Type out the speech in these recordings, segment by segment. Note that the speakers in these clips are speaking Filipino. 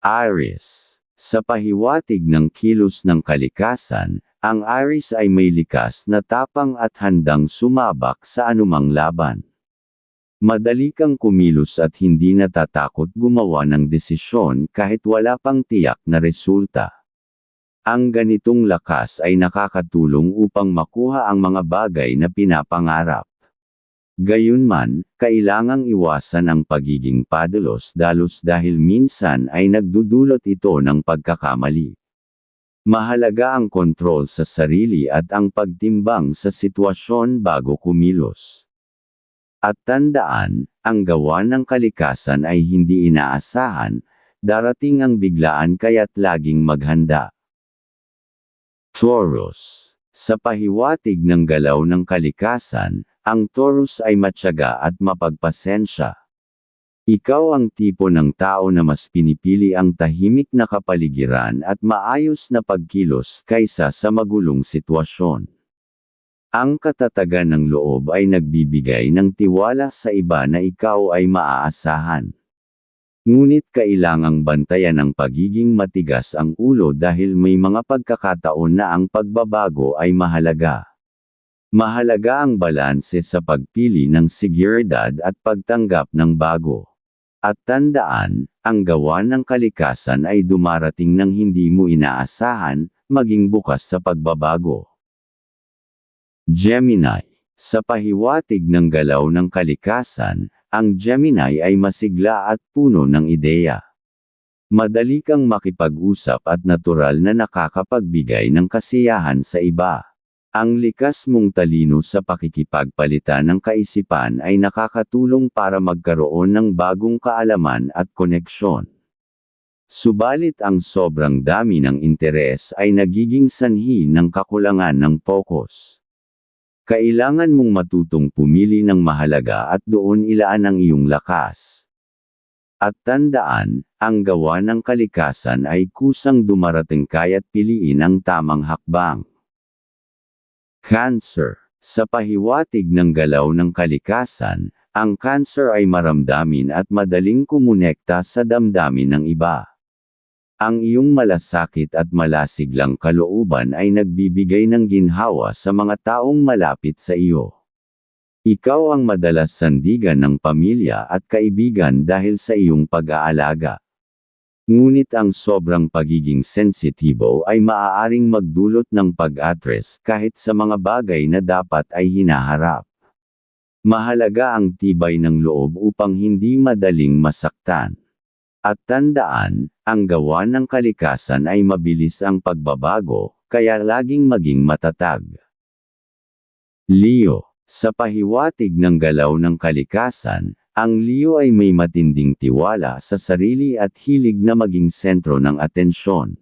Aries. Sa pahiwatig ng kilos ng kalikasan, ang Aries ay may likas na tapang at handang sumabak sa anumang laban. Madali kang kumilos at hindi natatakot gumawa ng desisyon kahit wala pang tiyak na resulta. Ang ganitong lakas ay nakakatulong upang makuha ang mga bagay na pinapangarap. Gayunman, kailangang iwasan ang pagiging padalos-dalos dahil minsan ay nagdudulot ito ng pagkakamali. Mahalaga ang kontrol sa sarili at ang pagtimbang sa sitwasyon bago kumilos. At tandaan, ang gawa ng kalikasan ay hindi inaasahan, darating ang biglaan kaya't laging maghanda. Taurus. Sa pahiwatig ng galaw ng kalikasan, ang Taurus ay matyaga at mapagpasensya. Ikaw ang tipo ng tao na mas pinipili ang tahimik na kapaligiran at maayos na pagkilos kaysa sa magulong sitwasyon. Ang katatagan ng loob ay nagbibigay ng tiwala sa iba na ikaw ay maaasahan. Ngunit kailangang bantayan ang pagiging matigas ang ulo dahil may mga pagkakataon na ang pagbabago ay mahalaga. Mahalaga ang balanse sa pagpili ng seguridad at pagtanggap ng bago. At tandaan, ang gawa ng kalikasan ay dumarating ng hindi mo inaasahan, maging bukas sa pagbabago. Gemini. Sa pahiwatig ng galaw ng kalikasan, ang Gemini ay masigla at puno ng ideya. Madali kang makipag-usap at natural na nakakapagbigay ng kasiyahan sa iba. Ang likas mong talino sa pakikipagpalitan ng kaisipan ay nakakatulong para magkaroon ng bagong kaalaman at koneksyon. Subalit ang sobrang dami ng interes ay nagiging sanhi ng kakulangan ng pokus. Kailangan mong matutong pumili ng mahalaga at doon ilaan ang iyong lakas. At tandaan, ang gawa ng kalikasan ay kusang dumarating kaya't piliin ang tamang hakbang. Cancer. Sa pahiwatig ng galaw ng kalikasan, ang cancer ay maramdamin at madaling kumonekta sa damdamin ng iba. Ang iyong malasakit at malasiglang kalooban ay nagbibigay ng ginhawa sa mga taong malapit sa iyo. Ikaw ang madalas sandigan ng pamilya at kaibigan dahil sa iyong pag-aalaga. Ngunit ang sobrang pagiging sensitibo ay maaaring magdulot ng pag-atres kahit sa mga bagay na dapat ay hinaharap. Mahalaga ang tibay ng loob upang hindi madaling masaktan. At tandaan, ang gawa ng kalikasan ay mabilis ang pagbabago, kaya laging maging matatag. Leo, sa pahiwatig ng galaw ng kalikasan, ang Leo ay may matinding tiwala sa sarili at hilig na maging sentro ng atensyon.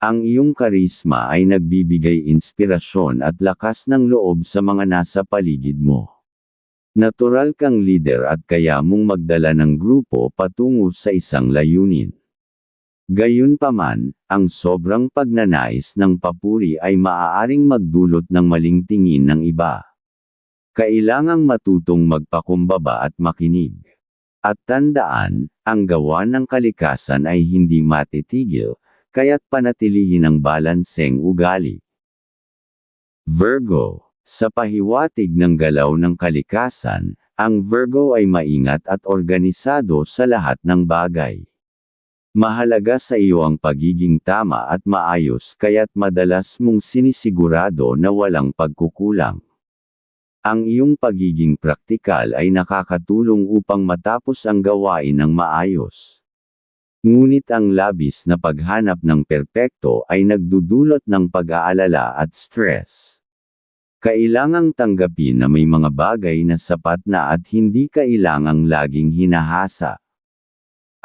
Ang iyong karisma ay nagbibigay inspirasyon at lakas ng loob sa mga nasa paligid mo. Natural kang leader at kaya mong magdala ng grupo patungo sa isang layunin. Gayunpaman, ang sobrang pagnanais ng papuri ay maaaring magdulot ng maling tingin ng iba. Kailangang matutong magpakumbaba at makinig. At tandaan, ang gawa ng kalikasan ay hindi matitigil, kaya't panatilihin ang balanseng ugali. Virgo, sa pahiwatig ng galaw ng kalikasan, ang Virgo ay maingat at organisado sa lahat ng bagay. Mahalaga sa iyo ang pagiging tama at maayos kaya't madalas mong sinisigurado na walang pagkukulang. Ang iyong pagiging praktikal ay nakakatulong upang matapos ang gawain ng maayos. Ngunit ang labis na paghanap ng perpekto ay nagdudulot ng pag-aalala at stress. Kailangang tanggapin na may mga bagay na sapat na at hindi kailangang laging hinahasa.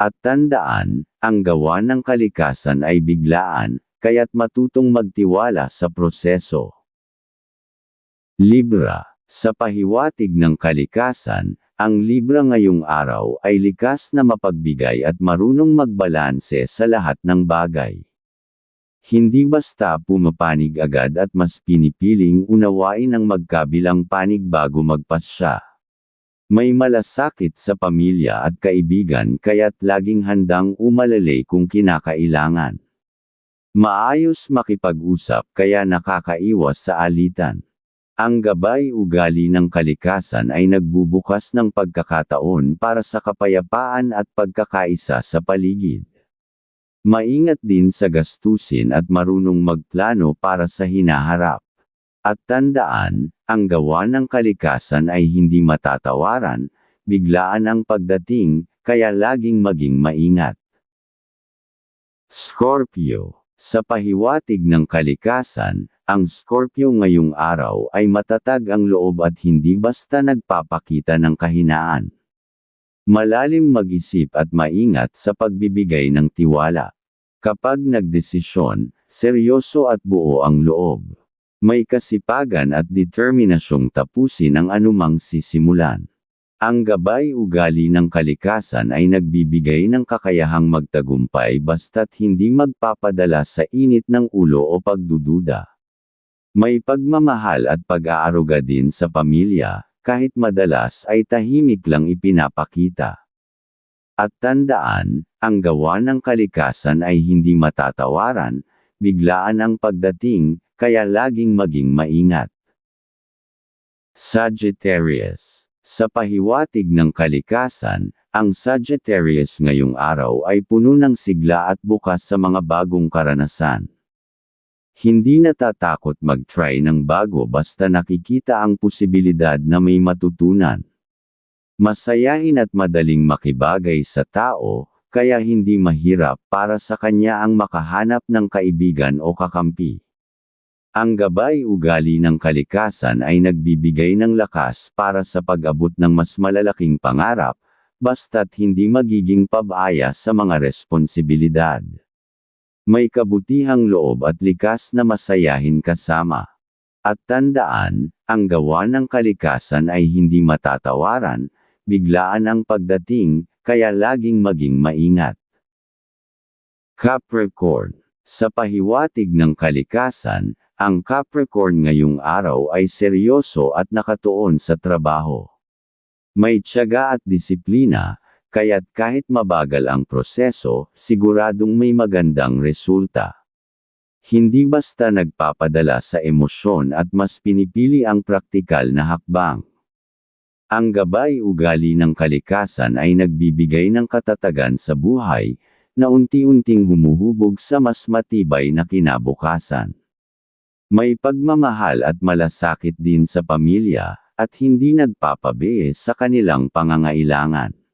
At tandaan, ang gawa ng kalikasan ay biglaan, kaya't matutong magtiwala sa proseso. Libra sa pahiwatig ng kalikasan, ang Libra ngayong araw ay likas na mapagbigay at marunong magbalanse sa lahat ng bagay. Hindi basta pumapanig agad at mas pinipiling unawain ang magkabilang panig bago magpasya. May malasakit sa pamilya at kaibigan kaya't laging handang umalalay kung kinakailangan. Maayos makipag-usap kaya nakakaiwas sa alitan. Ang gabay ugali ng kalikasan ay nagbubukas ng pagkakataon para sa kapayapaan at pagkakaisa sa paligid. Maingat din sa gastusin at marunong magplano para sa hinaharap. At tandaan, ang gawa ng kalikasan ay hindi matatawaran, biglaan ang pagdating, kaya laging maging maingat. Scorpio Sa pahiwatig ng kalikasan, ang Scorpio ngayong araw ay matatag ang loob at hindi basta nagpapakita ng kahinaan. Malalim mag-isip at maingat sa pagbibigay ng tiwala. Kapag nagdesisyon, seryoso at buo ang loob. May kasipagan at determinasyong tapusin ang anumang sisimulan. Ang gabay ugali ng kalikasan ay nagbibigay ng kakayahang magtagumpay basta't hindi magpapadala sa init ng ulo o pagdududa. May pagmamahal at pag-aaruga din sa pamilya, kahit madalas ay tahimik lang ipinapakita. At tandaan, ang gawa ng kalikasan ay hindi matatawaran, biglaan ang pagdating, kaya laging maging maingat. Sagittarius Sa pahiwatig ng kalikasan, ang Sagittarius ngayong araw ay puno ng sigla at bukas sa mga bagong karanasan. Hindi natatakot mag-try ng bago basta nakikita ang posibilidad na may matutunan. Masayahin at madaling makibagay sa tao, kaya hindi mahirap para sa kanya ang makahanap ng kaibigan o kakampi. Ang gabay ugali ng kalikasan ay nagbibigay ng lakas para sa pag-abot ng mas malalaking pangarap, basta't hindi magiging pabaya sa mga responsibilidad. May kabutihang loob at likas na masayahin kasama. At tandaan, ang gawa ng kalikasan ay hindi matatawaran, biglaan ang pagdating, kaya laging maging maingat. Capricorn Sa pahiwatig ng kalikasan, ang Capricorn ngayong araw ay seryoso at nakatuon sa trabaho. May tiyaga at disiplina, kaya't kahit mabagal ang proseso, siguradong may magandang resulta. Hindi basta nagpapadala sa emosyon at mas pinipili ang praktikal na hakbang. Ang gabay ugali ng kalikasan ay nagbibigay ng katatagan sa buhay, na unti-unting humuhubog sa mas matibay na kinabukasan. May pagmamahal at malasakit din sa pamilya, at hindi nagpapabiye sa kanilang pangangailangan.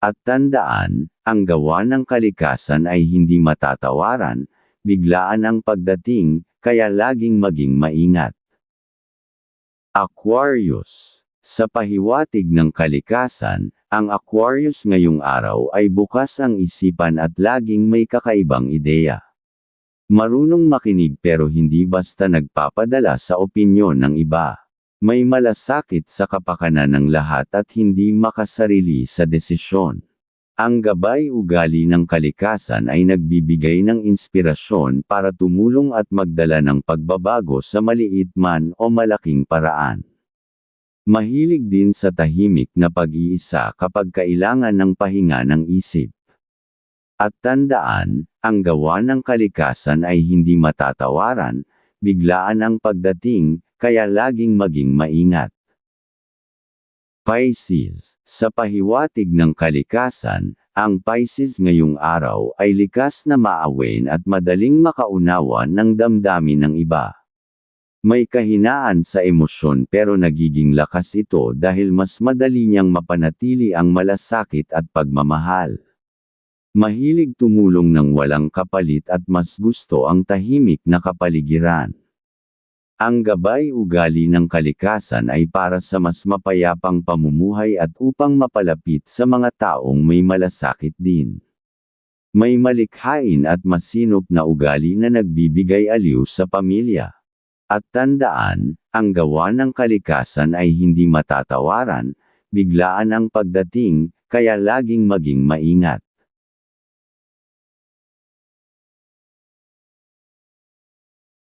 At tandaan, ang gawa ng kalikasan ay hindi matatawaran, biglaan ang pagdating, kaya laging maging maingat. Aquarius sa pahiwatig ng kalikasan, ang Aquarius ngayong araw ay bukas ang isipan at laging may kakaibang ideya. Marunong makinig pero hindi basta nagpapadala sa opinyon ng iba. May malasakit sa kapakanan ng lahat at hindi makasarili sa desisyon. Ang gabay ugali ng kalikasan ay nagbibigay ng inspirasyon para tumulong at magdala ng pagbabago sa maliit man o malaking paraan. Mahilig din sa tahimik na pag-iisa kapag kailangan ng pahinga ng isip. At tandaan, ang gawa ng kalikasan ay hindi matatawaran, biglaan ang pagdating, kaya laging maging maingat. Pisces Sa pahiwatig ng kalikasan, ang Pisces ngayong araw ay likas na maawin at madaling makaunawa ng damdamin ng iba. May kahinaan sa emosyon pero nagiging lakas ito dahil mas madali niyang mapanatili ang malasakit at pagmamahal. Mahilig tumulong ng walang kapalit at mas gusto ang tahimik na kapaligiran. Ang gabay ugali ng kalikasan ay para sa mas mapayapang pamumuhay at upang mapalapit sa mga taong may malasakit din. May malikhain at masinop na ugali na nagbibigay aliw sa pamilya. At tandaan, ang gawa ng kalikasan ay hindi matatawaran, biglaan ang pagdating, kaya laging maging maingat.